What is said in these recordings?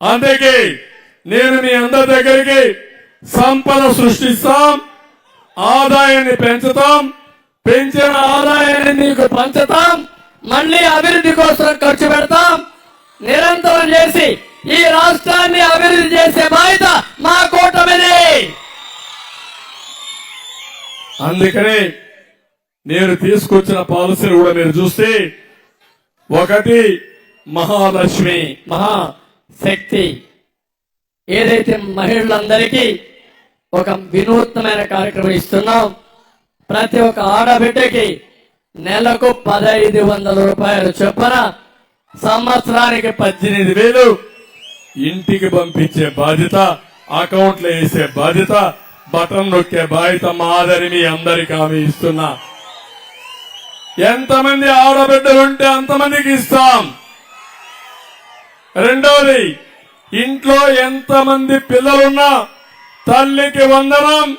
అందుకే నేను మీ అందరి దగ్గరికి సంపద సృష్టిస్తాం ఆదాయాన్ని పెంచుతాం పెంచిన ఆదాయాన్ని మీకు పంచుతాం మళ్ళీ అభివృద్ధి కోసం ఖర్చు పెడతాం. నిరంతరం చేసి ఈ రాష్ట్రాన్ని అభివృద్ధి చేసే బాధ్యత మా కూటమిది అందుకనే నేను తీసుకొచ్చిన పాలసీలు కూడా మీరు చూస్తే ఒకటి మహాలక్ష్మి మహా శక్తి. ఏదైతే మహిళలందరికీ ఒక వినూత్నమైన కార్యక్రమం ఇస్తున్నాం ప్రతి ఒక్క ఆడబిడ్డకి నెలకు పదహైదు వందల రూపాయలు చొప్పున సంవత్సరానికి పద్దెనిమిది వేలు ఇంటికి పంపించే బాధ్యత అకౌంట్లో వేసే బాధ్యత బటన్ నొక్కే బాధ్యత మాదిరిని అందరికి ఆమె ఇస్తున్నా. ఎంతమంది ఆడబిడ్డలు ఉంటే అంతమందికి ఇస్తాం. రెండవది ఇంట్లో ఎంతమంది పిల్లలున్నా తల్లికి వందనం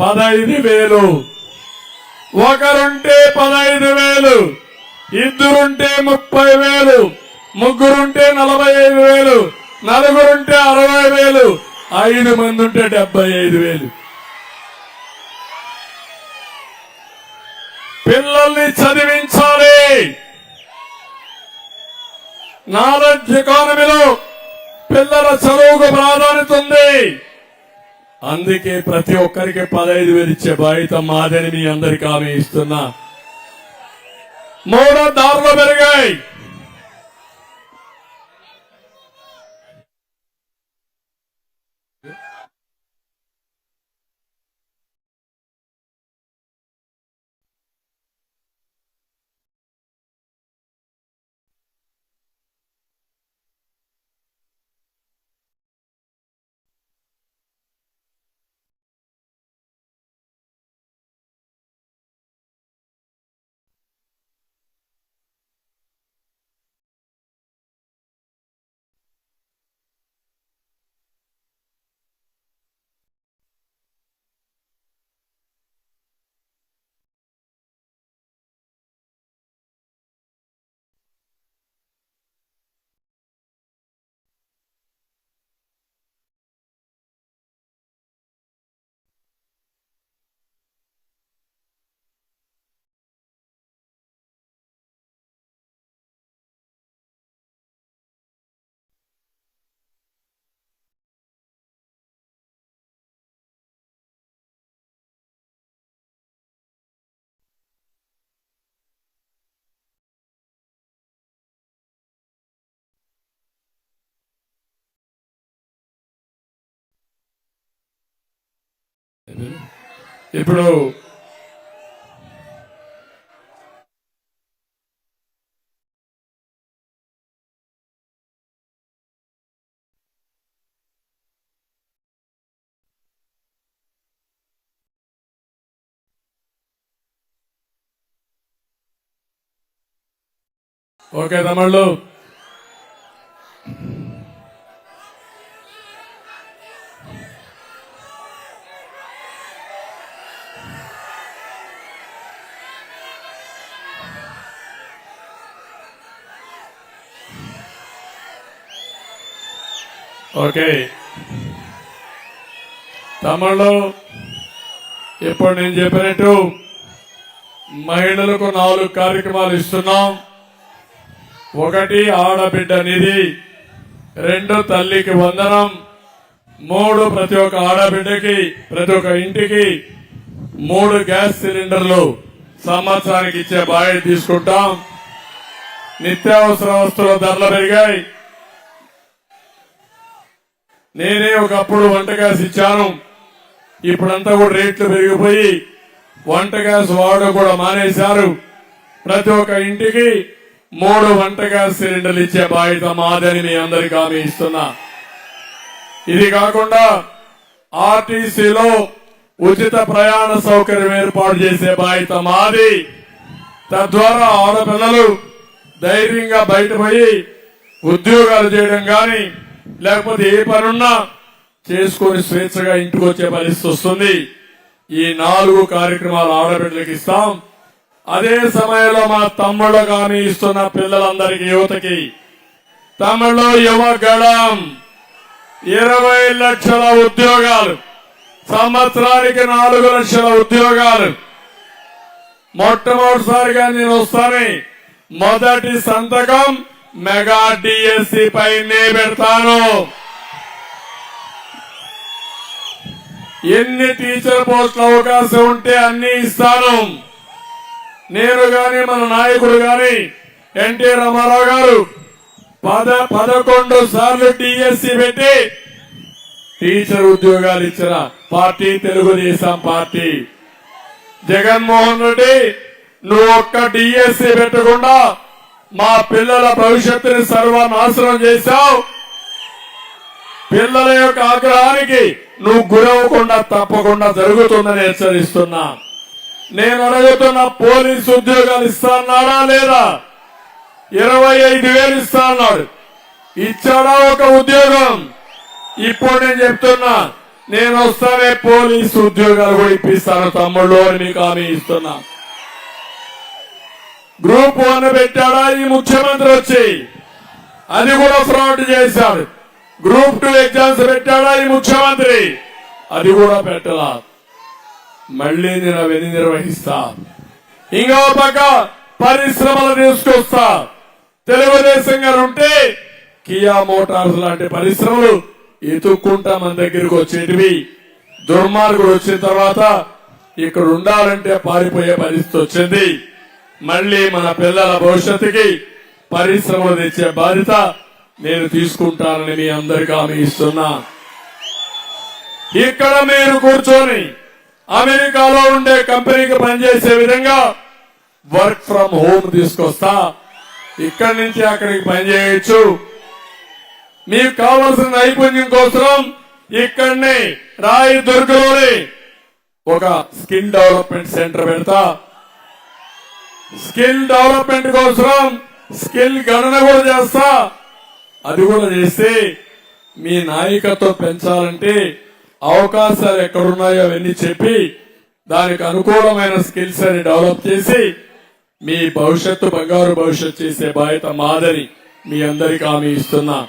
పదహైదు వేలు. ఒకరుంటే పదహైదు వేలు ఇద్దరుంటే ముప్పై వేలు ముగ్గురుంటే నలభై ఐదు వేలు నలుగురుంటే అరవై వేలు ఐదు మంది ఉంటే డెబ్బై ఐదు వేలు. పిల్లల్ని చదివి నాలెడ్జ్ ఎకానమీలో పిల్లల చదువుకు ప్రాధాన్యత ఉంది. అందుకే ప్రతి ఒక్కరికి పదహైదు వేలు ఇచ్చే బాధ్యత మాదని మీ అందరికి ఆమె ఇస్తున్నా. మూడో దారులు పెరిగాయి. ఇప్పుడు ఓకే తమ్ముళ్ళు ఓకే. తమ్ముళ్ళు ఇప్పుడు నేను చెప్పినట్టు మహిళలకు నాలుగు కార్యక్రమాలు ఇస్తున్నాం. ఒకటి ఆడబిడ్డ నిధి రెండు తల్లికి వందనం మూడు ప్రతి ఒక్క ఆడబిడ్డకి ప్రతి ఒక్క ఇంటికి మూడు గ్యాస్ సిలిండర్లు సంవత్సరానికి ఇచ్చే బాధ్యత తీసుకుంటాం. నిత్యావసర వస్తువుల ధరలు పెరిగాయి. నేనే ఒకప్పుడు వంట గ్యాస్ ఇచ్చాను. ఇప్పుడంతా కూడా రేట్లు పెరిగిపోయి వంట గ్యాస్ వాడడం కూడా మానేశారు. ప్రతి ఒక్క ఇంటికి మూడు వంట గ్యాస్ సిలిండర్లు ఇచ్చే బాధ్యత మాదని మీ అందరికీ హామీ ఇస్తున్నా. ఇది కాకుండా ఆర్టీసీలో ఉచిత ప్రయాణ సౌకర్యం ఏర్పాటు చేసే బాధ్యత మాది. తద్వారా ఆడపిల్లలు ధైర్యంగా బయటపోయి ఉద్యోగాలు చేయడం కానీ లేకపోతే ఏ పనున్నా చేసుకొని స్వేచ్ఛగా ఇంటికి వచ్చే పరిస్థితి వస్తుంది. ఈ నాలుగు కార్యక్రమాలు ఆడబిడ్డలకు ఇస్తాం. అదే సమయంలో మా తమ్ముళ్ళు కానీ ఇస్తున్న పిల్లలందరికీ యువతకి. తమిళలో యువ ఇరవై లక్షల ఉద్యోగాలు. సంవత్సరానికి నాలుగు లక్షల ఉద్యోగాలు. మొట్టమొదటిసారిగా నేను వస్తాను. మొదటి సంతకం మెగా డిఎస్సి పైనే పెడతాను. ఎన్ని టీచర్ పోస్టుల అవకాశం ఉంటే అన్ని ఇస్తాను. నేను గాని మన నాయకుడు గాని ఎన్టీ రామారావు గారు పద పదకొండు సార్లు డిఎస్సి పెట్టి టీచర్ ఉద్యోగాలు ఇచ్చిన పార్టీ తెలుగుదేశం పార్టీ. జగన్మోహన్ రెడ్డి నువ్వు ఒక్క డిఎస్సి పెట్టకుండా మా పిల్లల భవిష్యత్తుని సర్వనాశనం చేశావు. పిల్లల యొక్క ఆగ్రహానికి నువ్వు గురవకుండా తప్పకుండా జరుగుతుందని హెచ్చరిస్తున్నా. నేను అడుగుతున్న పోలీసు ఉద్యోగాలు ఇస్తాన్నాడా లేదా? ఇరవై ఐదు వేలు ఇస్తా అన్నాడు ఇచ్చాడా ఒక ఉద్యోగం? ఇప్పుడు నేను చెప్తున్నా నేను వస్తానే పోలీసు ఉద్యోగాలు కూడా ఇప్పిస్తాను తమ్ముళ్ళు అని మీకు హామీ ఇస్తున్నా. గ్రూప్ వన్ పెట్టాడా? ఈ ముఖ్యమంత్రి వచ్చి. అది కూడా ఫ్రాడ్ చేశాడు. గ్రూప్ టూ ఎగ్జామ్స్ పెట్టాడా? ఈ ముఖ్యమంత్రి. అది కూడా పెట్టలా. మళ్ళీ నేను అవన్నీ నిర్వహిస్తా. ఇంకో పక్క పరిశ్రమలు తీసుకొస్తా. తెలుగుదేశం గారు ఉంటే కియా మోటార్స్ లాంటి పరిశ్రమలు ఎతుక్కుంటా మన దగ్గరకు వచ్చేటివి. దుర్మార్గుడు వచ్చిన తర్వాత ఇక్కడ ఉండాలంటే పారిపోయే పరిస్థితి వచ్చింది. మళ్ళీ మన పిల్లల భవిష్యత్తుకి పరిశ్రమలు తెచ్చే బాధ్యత నేను తీసుకుంటానని మీ అందరికీ హామీ ఇస్తున్నా. ఇక్కడ మీరు కూర్చొని అమెరికాలో ఉండే కంపెనీకి పనిచేసే విధంగా వర్క్ ఫ్రం హోమ్ తీసుకొస్తా. ఇక్కడి నుంచి అక్కడికి పనిచేయచ్చు. మీకు కావలసిన నైపుణ్యం కోసం ఇక్కడనే రాయి దుర్గలోని ఒక స్కిల్ డెవలప్మెంట్ సెంటర్ పెడతా. స్కిల్ డెవలప్మెంట్ కోసం స్కిల్ గణన కూడా చేస్తా. అది కూడా చేస్తే మీ నాయకత్వం పెంచాలంటే అవకాశాలు ఎక్కడున్నాయో అవన్నీ చెప్పి దానికి అనుకూలమైన స్కిల్స్ అని డెవలప్ చేసి మీ భవిష్యత్తు బంగారు భవిష్యత్తు చేసే బాధ్యత మాదని మీ అందరికీ హామీ ఇస్తున్నా.